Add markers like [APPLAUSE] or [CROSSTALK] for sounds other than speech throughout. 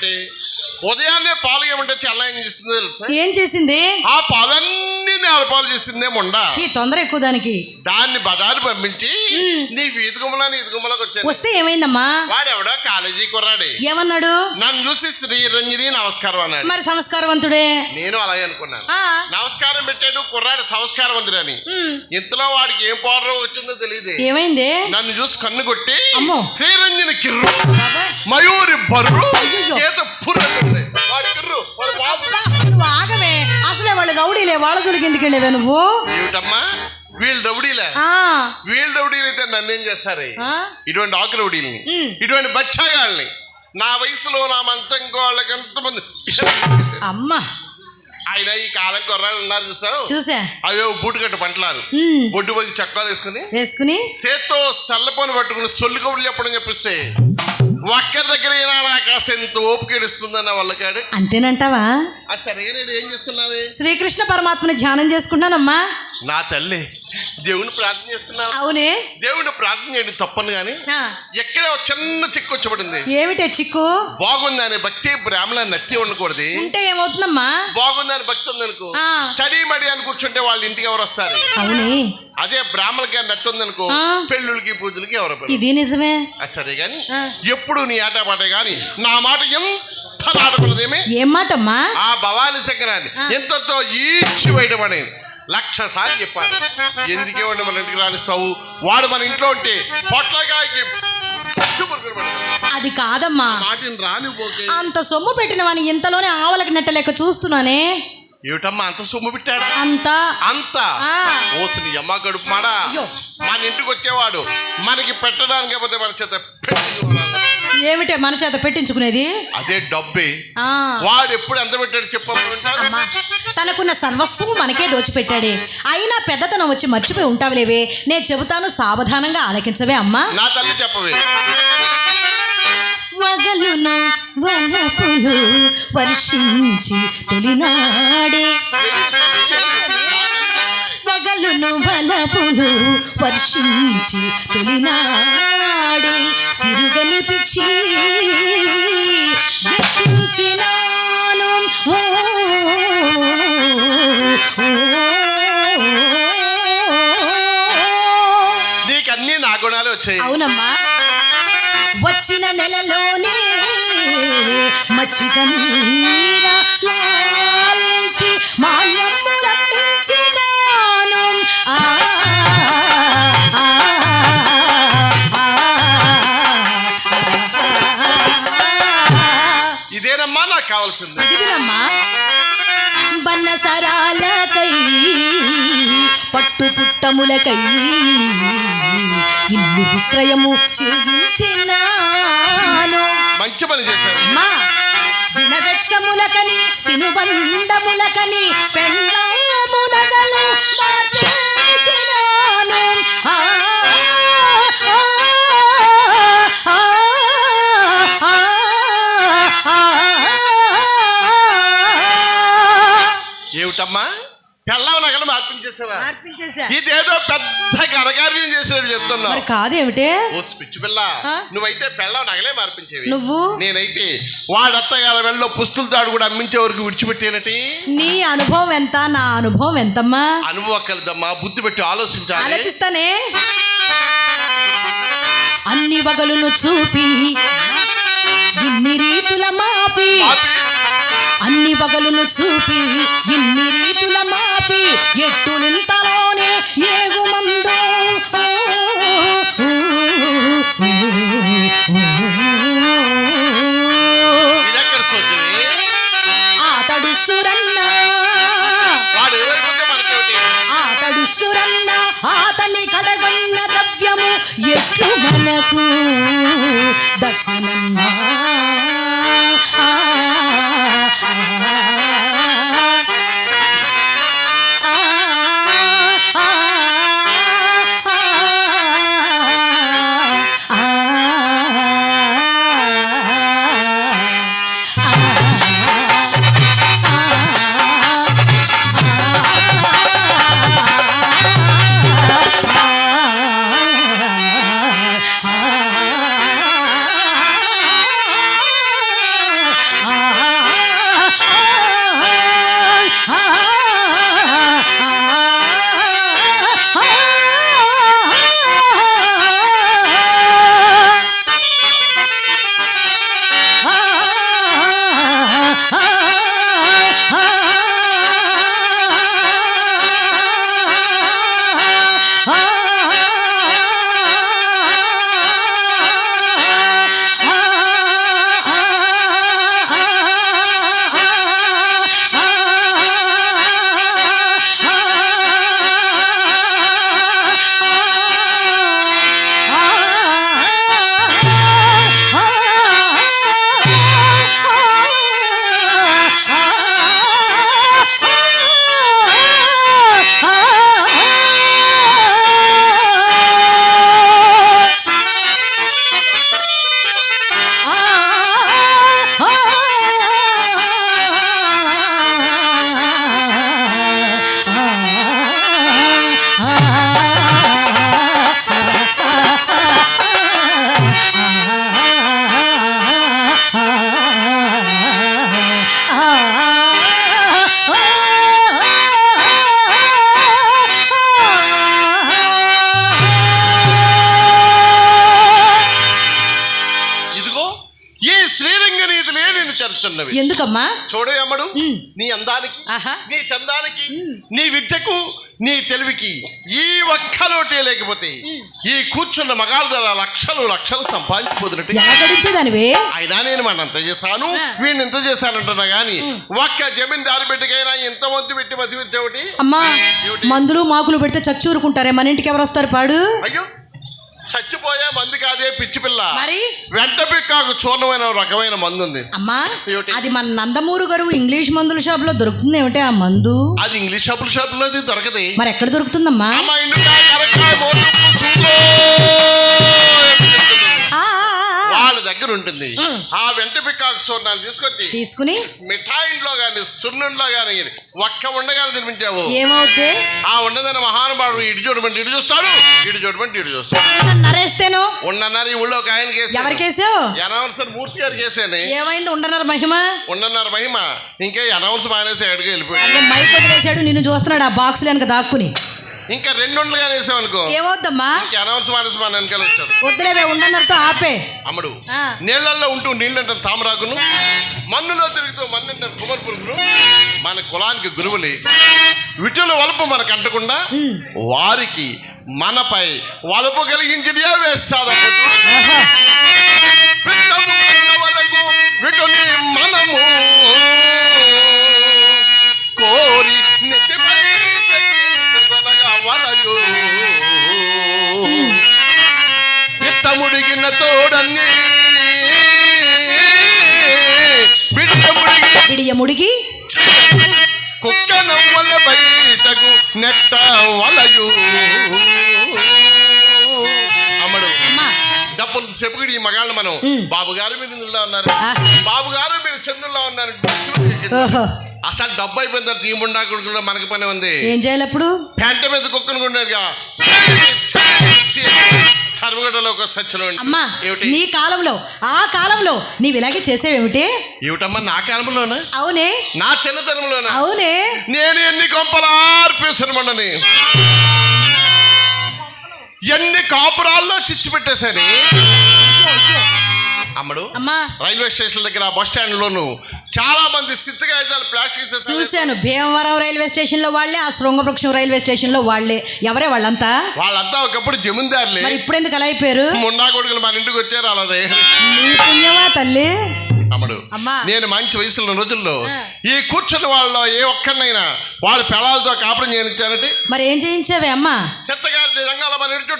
ఏంటి? ఉదయాన్నే పాలు ఏమంటే చల్ల ఏం చేసింది ఏం చేసింది? ఆ పాలన్నీ నేల పాలు చేసిందే మొండ. ఈ తొందర ఎక్కువ దానికి. దాన్ని బజారు పంపించి నీ వీధి గుమ్మలా నీ ఇది గుమ్మలకు వచ్చాను వస్తే ఏమైందమ్మా? వాడెవడో కాలేజీ కుర్రాడే. ఏమన్నాడు? నన్ను చూసి శ్రీరంజని నమస్కారం అన్నాడు. మరి సంస్కారవంతుడే? నేను అలాగే అనుకున్నాను. నమస్కారం పెట్టాడు కుర్రాడు సంస్కారవంతుడని. ఉమ్, ఇంతలో వాడికి ఏం పౌడర్ వచ్చిందో తెలియదు. ఏమైంది? నన్ను చూసి కన్ను కొట్టి. శ్రీరంజని కిర్రు మయూరి బర్రు. చేత పుర్రంటుంది వాడి కిర్రు వాడి ఆగవే. అసలే వాళ్ళు రౌడీలే వాళ్ళ జోలికి ఎందుకు వెళ్ళేవే నువ్వు? ఏమిటమ్మా? వీళ్ళు రౌడీలే. వీళ్ళు నన్ను ఏం చేస్తారు? ఇటువంటి ఆకు రౌడీల్ని. ఇటువంటి బచ్చాగాళ్ళని నా వయసులో నా మంచం వాళ్ళకి ఎంతమంది అమ్మా. ఆయన ఈ కాలం కొర్రాలు ఉన్నారు చూసావు? చూసా. అయ్యో బూటుకట్టు పంటలారు. బొడ్డు పోయి చక్కాలు వేసుకుని వేసుకుని చేత్తో సల్లపని పట్టుకుని సొల్లు కబుర్లు చెప్పడం చెప్పిస్తే ఒక్కరి దగ్గర అయినా నాకు అసలు ఎంత ఓపిక ఏడుస్తుందన్న వాళ్ళకాడు? అంతేనంటావా? సరే నేను ఏం చేస్తున్నావే? శ్రీకృష్ణ పరమాత్మని ధ్యానం చేసుకుంటానమ్మా నా తల్లి దేవుని ప్రార్థన చేస్తున్నావు అవునే? దేవుని ప్రార్థన చేయడం తప్పను కానీ ఎక్కడే చిన్న చిక్కు వచ్చబడింది ఏమిటే చిక్కు? బాగుందని భక్తి బ్రాహ్మణ నత్తి ఉండకూడదు. ఉంటే ఏమవుతుందమ్మా? బాగుందని భక్తి ఉందనుకో. చడి మడి అని కూర్చుంటే వాళ్ళ ఇంటికి ఎవరు వస్తారు? అవునే. అదే బ్రాహ్మణకి నత్తి ఉందనుకో. పెళ్ళిళ్ళకి పూజలకి ఎవరు? ఇది నిజమే. సరే గాని ఆ. ఎప్పుడు నీ ఆట పాటే గాని నా మాట ఎంత నాటకున్నదేమి ఏం మాటమ్మా? ఆ భవానీ శంకరాన్ని ఎంతతో ఈడ్చి బయటపడే లక్ష సార్లు చెప్పాను ఎందుకే వాడిని మన ఇంటికి రాణిస్తావు వాడు మన ఇంట్లో ఉంటే పొట్లకాయకి. అది కాదమ్మా. మాటిని రానిపోకే అంత సొమ్ము పెట్టిన వాని ఇంతలోనే ఆవలకి నెట్ట లెక్క చూస్తున్నానే? ఏమిటమ్మా అంత సొమ్ము పెట్టాడా? అంత? అంత. ఓసిని అమ్మ గడుపు మాడా. మన ఇంటికి వచ్చేవాడు. మనకి పెట్టడానికి మన చేత పెట్టించుకోవాలి. ఏమిటే మన చేత పెట్టించుకునేది? అదే డబ్బే. ఆ. వాడు ఎప్పుడు ఎంత పెట్టాడు చెప్పమంటారు అమ్మా తనకున్న సర్వస్వం మనకే దోచిపెట్టాడే. అయినా పెద్దతనం వచ్చి మర్చిపోయి ఉంటావులేవే. నేను చెబుతాను సావధానంగా ఆలకించవే అమ్మా. నా తల్లి చెప్పవే. వగలును వలపులు వర్షించి తొలినాడే. వగలును వలపులు వర్షించి తొలినాడే. తిరుగని పిచ్చి ఎత్తించినాను ఓ, ఓ. నీకు అన్ని నా గుణాలు వచ్చాయి. అవునమ్మా. వచ్చిన నెలలోనే మచ్చిక మీర లాలించి మాన్యము నాకు కావాల్సింది. ఇది వినమ్మా బన్నసరాలకై పట్టు పుట్టములకై ఇల్లు విక్రయము చేయించినాను. మంచి పని చేశారు. అమ్మా దినవెచ్చములకని తినుబండములకని పెళ్ళమునగలు మార్పించినాను ఆ, ఆ, ఏమిటమ్మా? పెళ్ళాం నగలు మార్పించేసావా. ఇదేదో పెద్ద ఘనకార్యం చేసినట్టు చెప్తున్నావు. కాదేమిటే? ఓ పిచ్చి పిల్ల? నువ్వైతే పెళ్ళాం నగలే మార్పించేవి. నువ్వు? నేనైతే వాడత్తగారి వెళ్ళలో పుస్తుల తాడు కూడా అమ్మించే వరకు విడిచిపెట్టేనటి. నీ అనుభవం ఎంత నా అనుభవం ఎంతమ్మా? అనుభవం కలిదమ్మా బుద్ధి పెట్టి ఆలోచించాలి. ఆలోచిస్తానే. అన్ని వగలును చూపి ఇన్ని రీతుల మాపి. అన్ని వగలును చూపి ఇన్ని రీతుల మాపి ఎట్టు నింతలోనే ఏగు మందు. ఇదెక్కడ సోదరి. ఆతడు సురన్న. వాడు ఎవరికుంటే మనకేమిటి? ఆతడు సురన్న ఆతని కడగొన్న ద్రవ్యము ఎట్లు మనకు దక్కునన్నా ఉమ్. నీ అందానికి. నీ చందానికి నీ విద్యకు నీ తెలివికి ఈ ఒక్కలోటే లేకపోతే ఈ కూర్చున్న మగాళ్ళ ధర లక్షలు లక్షలు సంపాదించిపోతున్నట్టు అయినా నేను మన అంత చేశాను. వీడిని ఎంత చేశానంటున్నా గాని ఒక్క జమీందారు బిడ్డకైనా ఎంత మంది పెట్టి మతివించావుటి అమ్మా ఏమిటి? మందులు మాకులు పెడితే చచ్చూరుకుంటారే మన ఇంటికి ఎవరు వస్తారు పాడు అయ్యో చచ్చిపోయే మందు కాదే పిచ్చి పిల్ల మరి? వెంట పిక్కాకు చూర్ణమైన రకమైన మందు ఉంది అమ్మా? అది మన నందమూరు గారు ఇంగ్లీష్ మందుల షాప్లో దొరుకుతుంది ఏమిటి ఆ మందు అది ఇంగ్లీష్ షాపుల షాపులో అది దొరకది మరి ఎక్కడ దొరుకుతుందమ్మా. ఆ, దగ్గర ఉంటుంది ఆ వెంట పిక్కాకు చూర్ణాన్ని తీసుకొచ్చి తీసుకుని మిఠాయింట్లో కానీ సున్నుంట్లో కానీ ఒక్క ఉండగానే తినిపించావు. ఏమవుద్ది? ఆ ఉండదని మహానుభావుడు ఇటు చూడమంటే ఇటు చూస్తాడు ఇటు చూడమంటే ఇటు చూస్తాడు. నరేస్తేను? ఉండన్నారు ఈ ఊళ్ళో ఒక ఆయన కేసు అనవసరం మూర్తి గారు కేసేనే ఏమైంది? ఉండన్నారు మహిమ? ఉండన్నారు మహిమ. ఇంకా అనవసరం మానేసి ఎక్కడికి వెళ్ళిపోయాడు. మైక్ వదిలేశాడు నిన్ను చూస్తున్నాడు ఆ బాక్స్ వెనక దాక్కుని. ఇంకా రెండు ఉండలుగా వేసామనుకో ఏమవుద్దమ్మా అనవసరం వెనకాల వచ్చాడు వద్దులేవే ఉండన్నట్టు ఆపే. అమ్ముడు. నీళ్ళల్లో ఉంటూ నీళ్ళంటారు తామరాకును మన్నులో తిరుగుతూ మన్నంటారు కుమర్ పురుగును మన కులానికి గురువులే. విటుల వలుపు మనకు అంటకుండా వారికి మనపై వలుపు కలిగించి వేస్తాడు విటుని మనము కోరి తెచ్చుకొనగా వలయు ముడిగిన తోడన్ని బిడ్డ ముడిగి కుక్క నవ్వల బయటకు నెట్ట వలయు. అమ్మడు అమ్మా. డబ్బులు చెప్పుకుడి ఈ మగాళ్ళు మనం. బాబు గారు మీరు ఇందులో ఉన్నారు. బాబు గారు మీరు చంద్రుల్లో ఉన్నారు. అసలు డబ్బు అయిపోయిన తర్వాత ఈ ముండా కొడుకులో మనకి పని ఉంది. ఏం చేయాలి అప్పుడు పెంట మీద కుక్కను కొన్నాడుగా కర్మగడ్డలో ఒక సత్యం అమ్మా నీ కాలంలో ఆ కాలంలో నీవు ఇలాగే చేసేవేమిటి? ఏమిటమ్మా నా కాలంలోనా? అవునే. నా చిన్నతనంలోనా? అవునే. నేను ఎన్ని కొంపలార్పేసాను ఎన్ని కాపురాల్లో చిచ్చు పెట్టేశాని? అమ్మడు. అమ్మా. రైల్వే స్టేషన్ దగ్గర బస్ స్టాండ్ లోను చాలా మంది సిద్ధకాయితాలు ప్లాస్టిక్ చూశాను. భీమవరం రైల్వే స్టేషన్లో వాళ్ళే ఆ శృంగవృక్షం రైల్వే స్టేషన్లో వాళ్ళే. ఎవరే వాళ్ళంతా? వాళ్ళంతా ఒకప్పుడు జమీందారులే. మరి ఇప్పుడు ఎందుకు అలా అయిపోయారు? మున్నా కొడుకులు మన ఇంటికి వచ్చారు అలాదే పుణ్యమా తల్లి? అమ్మడు అమ్మా. నేను మంచి వయసులో రోజుల్లో. ఈ కూర్చుని వాళ్ళలో ఏ ఒక్కరినైనా వాళ్ళ పిల్లలతో కాపురం చేయనిచ్చారంటే మరి ఏం చేయించావే అమ్మా? చెత్తగారి రంగాల మన ఇంటి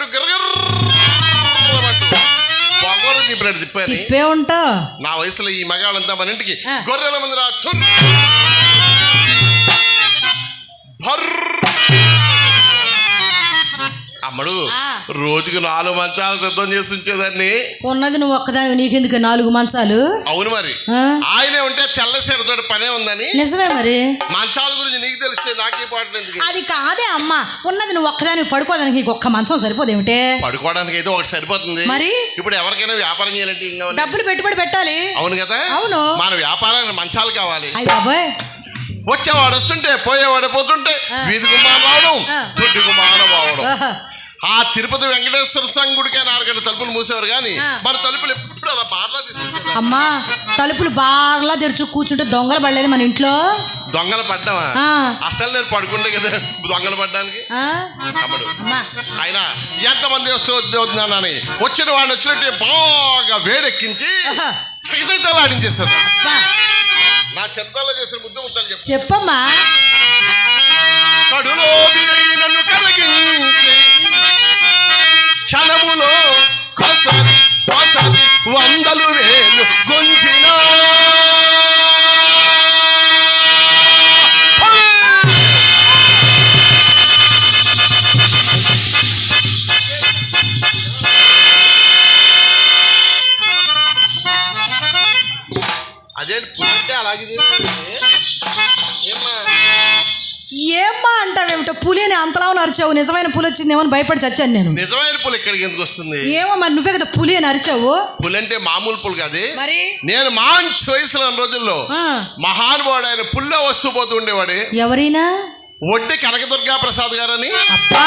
తిప్పినట్టు తిప్పాను తిప్పే ఉంటావు నా వయసులో ఈ మగాళ్ళంతా మన ఇంటికి. గొర్రెల మంది రా తుర్ భర్ర్. అమ్మడు. రోజుకు నాలుగు మంచాలు సిద్ధం చేసి ఉంచేదాన్ని. ఉన్నది నువ్వు ఒక్కదాని నీకెందుకు నాలుగు మంచాలు? అవును మరి? ఆయనే ఉంటే తెల్ల సీరతో పనే ఉందని. నిజమే మరి. మంచాల గురించి నీకు తెలిస్తే నాకే ఎందుకు? అది కాదే అమ్మా. ఉన్నది నువ్వు ఒక్కదాని పడుకోదానికి నీకు ఒక్క మంచం సరిపోదేమిటే పడుకోవడానికి అయితే ఒకటి సరిపోతుంది. మరి? ఇప్పుడు ఎవరికైనా వ్యాపారం చేయాలంటే కావాలి? డబ్బులు పెట్టుబడి పెట్టాలి. అవును కదా? అవును. మన వ్యాపారానికి మంచాలు కావాలి. అయ్యి బాబోయ్. వచ్చేవాడు వస్తుంటే పోయేవాడు పోతుంటే. వీధి గుమ్మాన రావడం గుమ్మాన పోవడం ఓహో. ఆ తిరుపతి వెంకటేశ్వర స్వామి గుడికే నాలుగైదు తలుపులు మూసేవారు కానీ. మన తలుపులు ఎప్పుడు అలా బార్లా తీసుకుంటారు. అమ్మా తలుపులు బార్లా తెరుచు కూర్చుంటే దొంగలు పడలేదు మన ఇంట్లో. దొంగలు పడ్డావా. అసలు నేను పడుకుంటే కదా దొంగలు పడ్డానికి. ఆయన ఎంతమంది వస్తూ వస్తున్నానని వచ్చిన వాడిని వచ్చినట్టే బాగా వేడెక్కించి. చైతైతలు ఆడించేస్తారు నా చెత్తలో చేసిన ముద్దు చెప్పు. చెప్పమ్మా. కడులో నన్ను కలిగించి క్షణములో కొసరి కొసరి వందలు వేలు గుంజిన. పులి అని అంతలా అరిచావు నిజమైన పులి వచ్చిందేమో అని భయపడి చచ్చాను నేను. నిజమైన పులి ఇక్కడికి ఎందుకు వస్తుంది? ఏమో మరి నువ్వే కదా పులి అని అరిచావు. పులి అంటే మామూలు పులి కాదు. మరి? నేను మంచి వయసులో రోజుల్లో మహానుభావుడు ఆయన పుల్ల వస్తూ పోతూ ఉండేవాడు. ఎవరైనా? ఒడ్డి కనకదుర్గా ప్రసాద్ గారని. అబ్బా!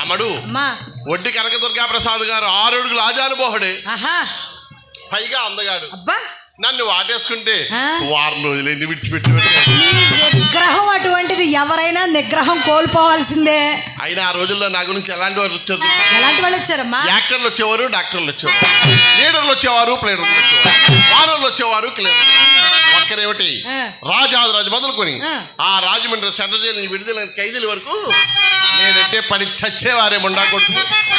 అమ్మడు అమ్మా! ఒడ్డి కనకదుర్గా ప్రసాద్ గారు ఆరు అడుగులు ఆజానుభోహుడే పైగా అందగాడు. అబ్బా! నన్ను వాటేసుకుంటే? వారం రోజులు ఎన్ని విడిచిపెట్టి నీ నిగ్రహం అటువంటిది ఎవరైనా నిగ్రహం కోల్పోవాల్సిందే. అయినా ఆ రోజుల్లో నా గురించి ఎలాంటి వారు వచ్చారు? ఎలాంటి వాళ్ళు వచ్చారమ్మా? యాక్టర్లు వచ్చేవారు డాక్టర్లు వచ్చేవారు. లీడర్లు వచ్చేవారు ప్లేయర్లు వచ్చేవారు. వానర్లు వచ్చేవారు క్లియర్లు ఒక్కరేమిటి ఆ. రాజాదిరాజు మొదలుకొని ఆ. రాజమండ్రి సెంట్రల్ జైలు నుంచి విడుదలైన ఖైదీల వరకు నేనంటే పని చచ్చేవారే ముండా కొడుకు.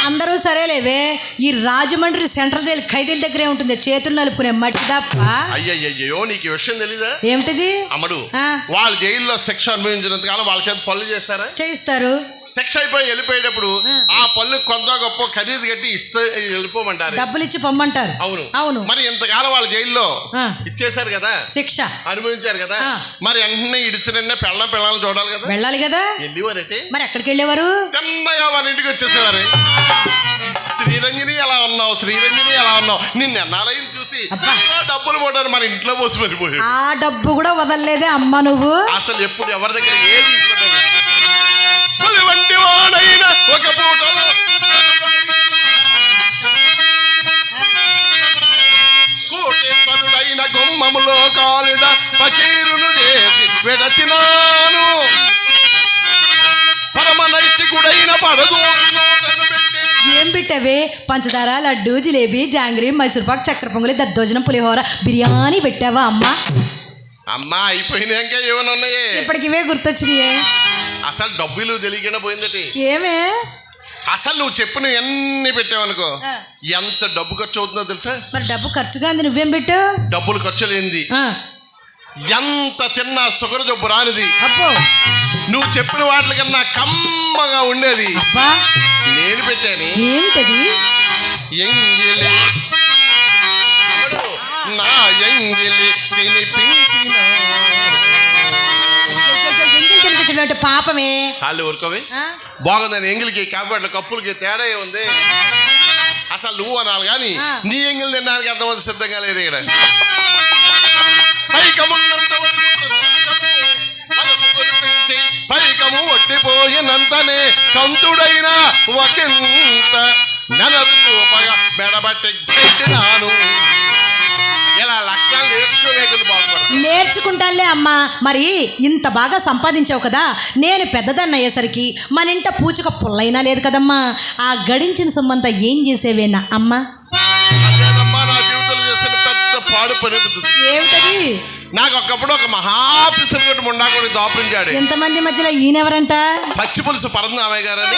అందరూ సరేలేవే. ఈ రాజమండ్రి సెంట్రల్ జైలు ఖైదీల దగ్గరే ఉంటుంది. చేతులు నలుపుకునే మట్టి తప్ప. అయ్యయ్యో నీకు విషయం తెలీదా? ఏమిటిది? అమ్మడు. వాళ్ళ జైల్లో శిక్ష అనుభవించినంత కాలం వాళ్ళ చేత పనులు చేస్తారా? చేయిస్తారు. శిక్ష అయిపోయి వెళ్ళిపోయేటప్పుడు ఆ. పళ్ళు కొంత గొప్ప ఖరీదు కట్టి ఇస్తే వెళ్ళిపోమంటారు. డబ్బులు ఇచ్చి పొమ్మంటారు. అవును. అవును. మరి ఇంతకాలం వాళ్ళ జైల్లో. ఇచ్చేశారు కదా? శిక్ష. అనుభవించారు కదా. మరి వెంటనే ఇడిచిన పెళ్ళం పెళ్ళాలను చూడాలి కదా? వెళ్ళాలి కదా? వెళ్ళివారంటే. మరి ఎక్కడికి వెళ్ళేవారు? తిన్నగా వాళ్ళ ఇంటికి వచ్చేసేవారు. శ్రీరంజని ఎలా ఉన్నావు? శ్రీరంజని ఎలా ఉన్నావు? నిన్న ఎన్నాలైంది చూసి అబ్బా. "ఆ, డబ్బులు పోవడానికి మన ఇంట్లో పోసి మరిపోయాడు. ఆ డబ్బు కూడా వదలలేదే అమ్మ నువ్వు. అసలు ఎప్పుడు ఎవరి దగ్గర ఏది వంటి వాడైన ఒక పూటలో. కోటేశ్వరుడైన గుమ్మములో కాలుడ పకీరును చేసి విడచినాను పడదు ఏం పెట్టావే? పంచదార లడ్డు జిలేబీ జాంగ్రీ మైసూర్పాక్ చక్కెర పొంగలి దద్దోజనం పులిహోర బిర్యానీ పెట్టావా అమ్మ? అమ్మా అయిపోయినాక ఏమైనా ఉన్నాయే? ఇప్పటికి ఇవే గుర్తొచ్చినాయే. అసలు డబ్బులు తెలియకుండా పోయిందటి. ఏమే? అసలు నువ్వు చెప్పిన ఎన్ని పెట్టావనుకో. ఎంత డబ్బు ఖర్చు అవుతుందో తెలుసా? మరి డబ్బు ఖర్చుగా ఉంది నువ్వేం పెట్టావు? డబ్బులు ఖర్చు లేనిది. ఎంత తిన్నా షుగర్ జబ్బు రానిది. నువ్వు చెప్పిన వాటికన్నా కమ్మగా ఉండేది. నేను పెట్టాను. ఏమిటది? ఎంగిలి. నా ఎంగిలి పాపమే. చాలు ఊరుకోవి? బాగుందని ఎంగిలికి కాబట్టి కప్పులకి తేడా ఉంది? అసలు నువ్వు అనాలి కానీ. నీ ఎంగిలి తినడానికి ఎంతమంది సిద్ధంగా లేరు ఇక్కడ పైకము ఒట్టిపోయినంతనే కంతుడైన ఒకంత మెడబట్టి గట్టినాను ఇలా లక్షణాలు నేర్చుకోలేకుండా బాగుపడతాను నేర్చుకుంటానులే అమ్మా. మరి ఇంత బాగా సంపాదించావు కదా నేను పెద్దదాన్ని అయ్యేసరికి మన ఇంట పూచిక పుల్లైనా లేదు కదమ్మా. ఆ గడించిన సొమ్మంతా ఏం చేసేవే నా అమ్మ. ఏమిటది? నాకు ఒకప్పుడు ఒక మహా పిసరుగట్టు ముండాకుడి దాపురించాడు ఎంతమంది మధ్యలో ఈయనెవరంట? పచ్చి పులుసు పరందామయ్య గారని.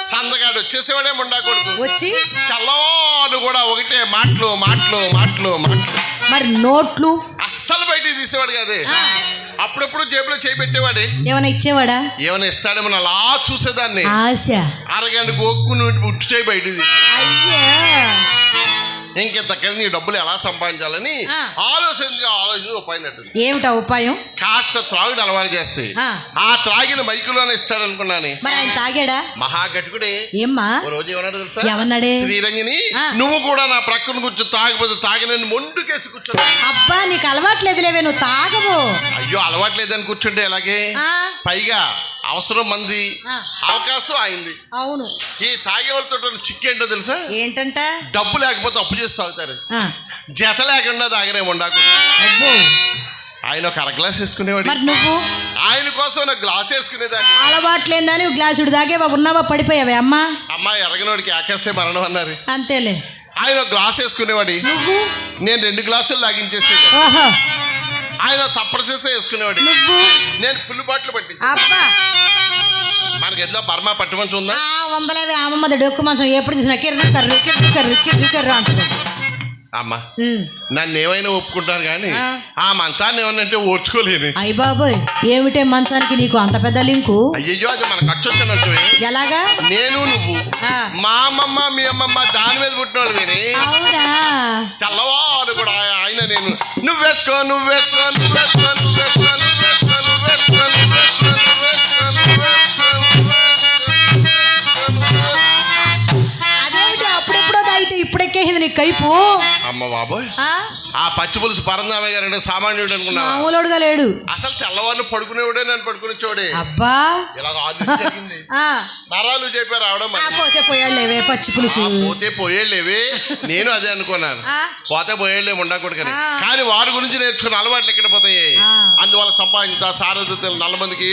సందగాడు వచ్చేసేవాడే ముండా కొడుకు. వచ్చి? తెల్లవారు కూడా ఒకటే మాటలు మాటలు మాటలు మాటలు. మరి నోట్లు? అస్సలు బయటికి తీసేవాడు కాదే. అప్పుడప్పుడు జేబులో చేయి పెట్టేవాడే. ఏమైనా ఇచ్చేవాడా? ఏమైనా ఇస్తాడేమో అలా చూసేదాన్ని. ఆశ. అరగంట గోక్కుని ఉట్టు చేయి బయటికి అయ్యా. ఇంకెంత నీ డబ్బులు ఎలా సంపాదించాలని. ఆలోచించి ఆలోచించి ఉపాయిందంటుంది ఏమిటా ఉపాయం? కాస్త త్రాగుడు అలవాటు చేస్తే. ఆ. త్రాగిన మైకులోనే ఇస్తాడు అనుకున్నాను. మరి ఆయన తాగాడా? మహాగటుకుడే ఏమ్మా? ఓ రోజు ఏమన్నాడు తెలుసా? ఏమన్నాడే? శ్రీరంగిని. నువ్వు కూడా నా ప్రక్కన కూర్చో తాగిపోతే తాగినని మొండుకేసి కూర్చో అబ్బా నీకు అలవాట్లేదులేవే నువ్వు తాగవు. అయ్యో అలవాట్లేదని కూర్చుంటే ఎలాగే? పైగా అవసరం మంది. అవకాశం అయింది. ఈ అవును తాగే వాళ్ళతో చిక్కేంటో తెలుసా? ఏంటంట? డబ్బు లేకపోతే అప్పు చేసి తాగుతారు. జత లేకుండా తాగనే ఉండాకు ఆయన ఒక అర గ్లాస్ వేసుకునేవాడు. మరి నువ్వు? ఆయన కోసం నాకు గ్లాస్ వేసుకునేదాన్ని. అలవాట్లేదని గ్లాసుడు దాగేవా ఉన్నావా? పడిపోయావే. అమ్మా. అమ్మాయి ఎరగనోడికి ఆకేస్తే మరణం అన్నారు. అంతేలే. ఆయన ఒక గ్లాస్ వేసుకునేవాడి. నువ్వు? నేను రెండు గ్లాసులు ఓహో ఆయన తప్పడు చేసే వేసుకునేవాడి. నువ్వు? నేను పుల్లు బాటలు పట్టి అబ్బా. మనకి ఎట్లా బర్మా పట్టుమంచి ఉందా? ఆ వందలేవే అమ్మమ్మది డొక్కు మంచం ఎప్పుడు చూసినా కిర్రు కర్రు కిర్రు కర్రు కిర్రు కర్రు అంటుంది. అమ్మ. నన్ను ఏమైనా ఒప్పుకుంటాను కానీ ఆ. మంచాన్ని ఏమన్నంటే ఓర్చుకోలేను. అయ్య బాబోయ్ ఏమిటే మంచానికి నీకు అంత పెద్ద లింకు? అయ్యయ్యో అది మన ఖర్చు వచ్చినట్టు ఎలాగా? నేను నువ్వు. మా అమ్మమ్మ మీ అమ్మమ్మ దాని మీద పుట్టిన వాళ్ళు విని. అవునా? తెల్లవారు కూడా ఆయన నేను. నువ్వెత్తుకో నువ్వెత్తుకో నువ్వెత్తుకో నువ్వెత్తుకో నీకు కైపు. అమ్మ బాబోయ్. ఆ? పచ్చి పులుసు పరందామయ్య గారు అంటే సామాన్యుడు అనుకున్నా మామూలుడుగా లేడు. అసలు తెల్లవారు పడుకునేవాడే నన్ను పడుకునే చూడే. అబ్బా. ఇలా [LAUGHS] జరిగింది. నరాలు చెప్పారు రావడం పోతే పోయాడులేవే పచ్చి పులుసు. పోతే పోయేళ్ళేవే. నేను అదే అనుకున్నాను. పోతే పోయేళ్ళే ఉండకూడదు ఆ. కానీ వాడి గురించి నేర్చుకున్న అలవాట్లు ఎక్కడ పోతాయి. అందువల్ల సంపాదించ సారథ్యతలు నల్లమందికి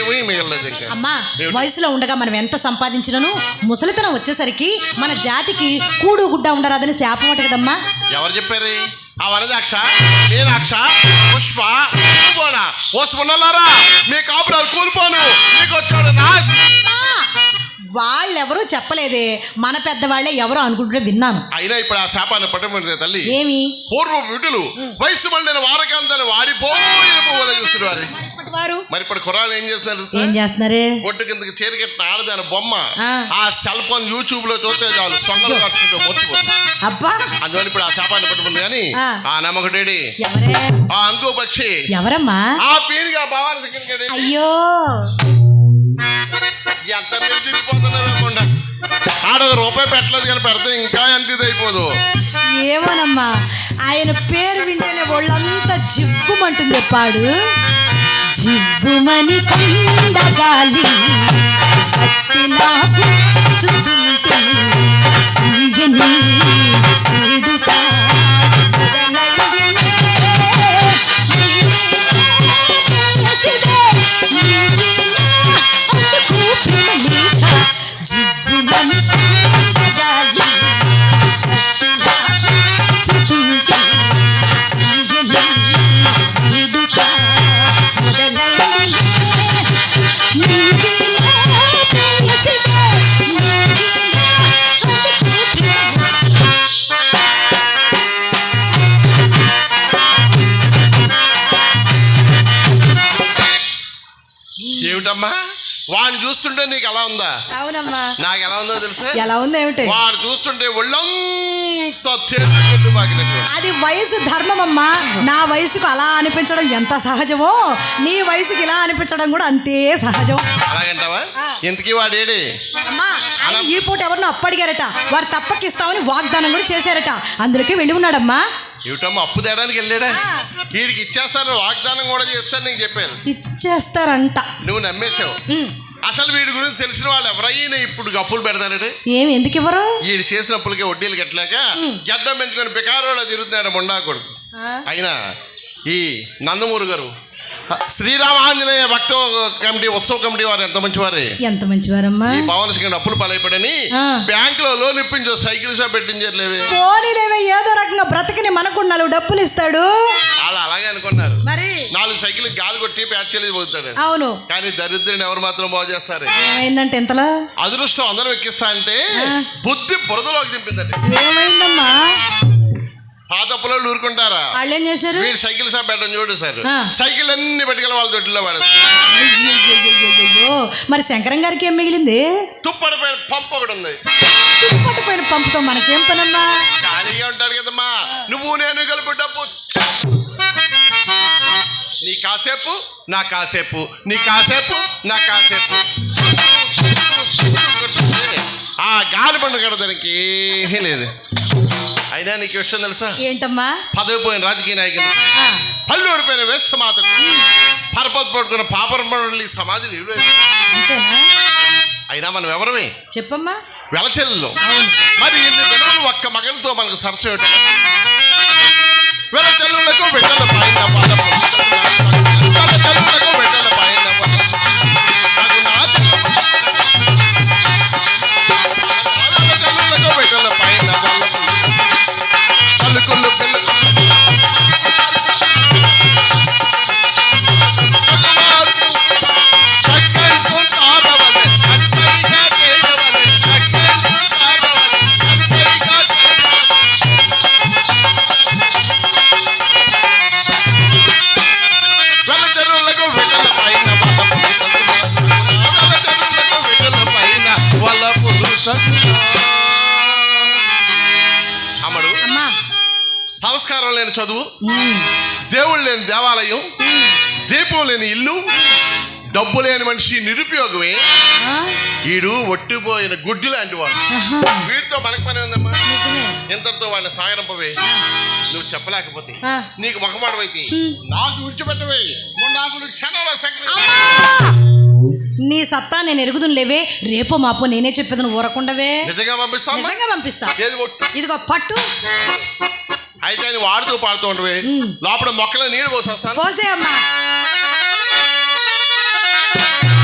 ఏమీ మిగలలేదు ఇంకా. అమ్మా? వయసులో ఉండగా మనం ఎంత సంపాదించినను? ముసలితనం వచ్చేసరికి మన జాతికి కూడు గుడ్డ ఉండరాదని శాపం అంట కదమ్మా? ఎవరు చెప్పారు? ఆ వనజాక్ష మీనాక్ష పుష్ప పూగోణ ఓ సుమన్నలారా మీ కాపురాలు కూలిపోను. మీకు వచ్చాడు నాశ అమ్మా! వాళ్ళెవరూ చెప్పలేదే. మన పెద్దవాళ్ళే ఎవరో అనుకుంటుంటే విన్నాను. అయినా ఇప్పుడు ఆ శాపాన్ని పట్టమంటే తల్లి ఏమి? పూర్వ విటులు వయసు మళ్ళిన వారకాంతాన్ని వాడిపోయిన పువ్వులు చూస్తున్నారు. వారు? మరి ఇప్పుడు కుర్రాళ్ళు ఏం చేస్తున్నారు? ఏం చేస్తున్నారే? ఒట్టు కిందకి చేరికెట్టిన ఆడదాని బొమ్మ ఆ. సెల్ ఫోన్ యూట్యూబ్లో చూస్తే చాలు సొంగలు కట్టుకుంటూ మర్చిపోతుంది అబ్బా! అందువల్ల ఇప్పుడు ఆ శాపాన్ని పట్టుకుంది కానీ ఆ. నమ్మకటేడి ఎవరే? ఆ అంకు పక్షి ఎవరమ్మా? ఆ పీరుగా భవాని దగ్గరికి వెళ్ళి, అయ్యో! ఎంత మీరు తిరిగిపోతున్నారేమోండ ఆడ ఒక రూపాయి పెట్టలేదు కానీ పెడితే ఇంకా ఎంత ఇది అయిపోదు ఏమోనమ్మా ఆయన పేరు వింటేనే ఒళ్ళంతా జివ్వుమంటుంది పాడు. జివ్వుమని కొండగాలి నాకు సుతుంటే చూస్తుంటే నీకు ఎలా ఉందా? అవునమ్మా. నాకు ఎలా ఉందో తెలుసా? ఎలా ఉంది ఏమిటి? వాడు చూస్తుంటే ఒళ్ళంతా తేలికలు బాగినట్టు అది వయసు ధర్మం అమ్మా నా వయసుకు అలా అనిపించడం ఎంత సహజమో? నీ వయసుకి ఇలా అనిపించడం కూడా అంతే సహజం. అలాగంటావా. ఇంతకీ వాడు ఏడి అమ్మా ఆయన ఈ పూట ఎవరినో అప్పడిగారట. వారు తప్పకిస్తామని వాగ్దానం కూడా చేశారట. అందులోకి వెళ్ళి ఉన్నాడమ్మా. ఏమిటమ్మా అప్పు తేడానికి వెళ్ళాడా. వీడికి ఇచ్చేస్తాను వాగ్దానం కూడా చేస్తాను నీకు చెప్పాను. ఇచ్చేస్తారంట. నువ్వు నమ్మేశావు. ఉమ్. అసలు వీడి గురించి తెలిసిన వాళ్ళు ఎవరైనా ఇప్పుడు అప్పులు పెడతారంటే ఏమి ఎందుకు ఇవ్వరు? వీడు చేసిన అప్పులకి వడ్డీలు కట్టలేక గడ్డం పెంచుకొని బికారోలో తిరుగుతున్నాడు మొండా కొడుకు. అయినా ఈ నందమూరి గారు శ్రీరామ ఆంజనేయ భక్త కమిటీ ఉత్సవ కమిటీ వారు ఎంత మంచివారే? ఎంత మంచివారమ్మా? ఈ పవన్ సింగ్ అప్పులు పాలైపడని. బ్యాంక్లో లోన్ ఇప్పించో సైకిల్ షాప్ పెట్టించట్లేవే పోనీలేవే ఏదో రకంగా బ్రతికిని మనకు నాలుగు డబ్బులు ఇస్తాడు. వాళ్ళు అలాగే అనుకున్నారు. మరి? నాలుగు సైకిల్ గాలి కొట్టి ప్యాచ్ పోతాడు. అవును. కానీ దరిద్రుని ఎవరు మాత్రం బాగు చేస్తారు? ఏమైందంటే ఎంతలా అదృష్టం అందరం ఎక్కిస్తా అంటే బుద్ధి బురదలోకి దింపిందండి. ఏమైందమ్మా? పాత పిల్లలు ఊరుకుంటారా? వాళ్ళు ఏం చేశారు? వీడు సైకిల్ షాప్ పెట్టడం చూడు సార్. సైకిల్ అన్ని పట్టుకెళ్ళి వాళ్ళ దొడ్డిలో పడేస్తారు. మరి శంకరం గారికి ఏం మిగిలింది? తుప్పడి పైన పంప్ ఒకటి ఉంది. పట్టుపోయిన పంపుతో మనకేం పనమ్మా? ఖాళీగా ఉంటాడు కదమ్మా నువ్వు నేను కలిపి డబ్బు. నీ కాసేపు నా కాసేపు నీ కాసేపు నా కాసేపు. ఆ గాలి పండు కడదానికి ఏమీ లేదు. అయినా నీకు విషయం తెలుసా? ఏంటమ్మా? పదవి పోయిన రాజకీయ నాయకులు ఆ, పళ్ళు ఓడిపోయిన వేస్త మాతకు పరపతి పట్టుకున్న పాపరం పనులు ఈ లేదు. అంతేనా? అయినా మనం ఎవరమే? చెప్పమ్మా. వెలచెల్లు. మరి ఇన్ని దినములు ఒక్క మగనితో మనకు ఏమిటి? వెలచెల్లులకు బిడ్డల పైన పదము. వెలచెల్లులకు బిడ్డల అమ్మడు. అమ్మా. సంస్కారం లేని చదువు. దేవుడు లేని దేవాలయం. దీపం లేని ఇల్లు. డబ్బు లేని మనిషి నిరుపయోగమే. ఈడు ఒట్టిపోయిన గుడ్డి లాంటి వాడు. వీడితో మనకు పని ఉందమ్మా. ఇంతటితో వాడిని సాగరంపవే నువ్వు చెప్పలేకపోతే. నీకు మొహమాటమైతే నాకు విడిచిపెట్టవే. నాకు క్షణంలో సకరి అమ్మా! నీ సత్తా నేను ఎరుగుదును లేవే రేపు మాపు నేనే చెప్పేదని ఊరకుండవే. నిజంగా పంపిస్తా. ఇదిగో పట్టు. అయితే వాడుతూ పాడుతూ ఉంటే లోపల మొక్కల నీరు పోసి పోసే అమ్మా